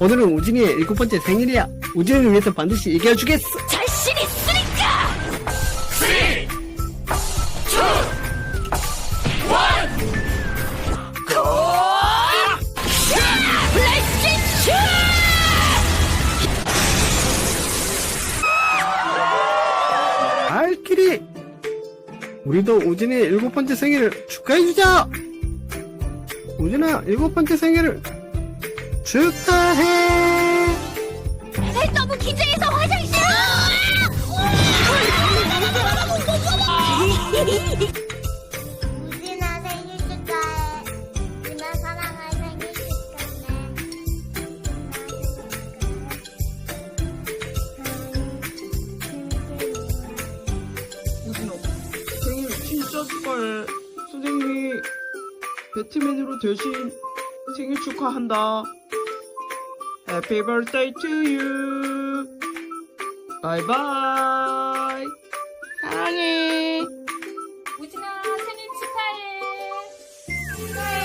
오늘은 우진이의 일곱 번째 생일이야. 우진이를 위해서 반드시 이겨주겠어. 자신 있으니까! 블레이스 발키리! 우리도 우진이의 일곱 번째 생일을 축하해주자! 우진아, 일곱 번째 생일을 축하해! 너무 기재해서 화장실! 우진아 생일 축하해. 누나 사랑해 생일 우진아 생일 진짜 축하해 선생님이 배트맨으로 대신 생일 축하한다 Happy birthday to you. Bye bye. 사랑해. 우진아 생일 축하해. 축하해.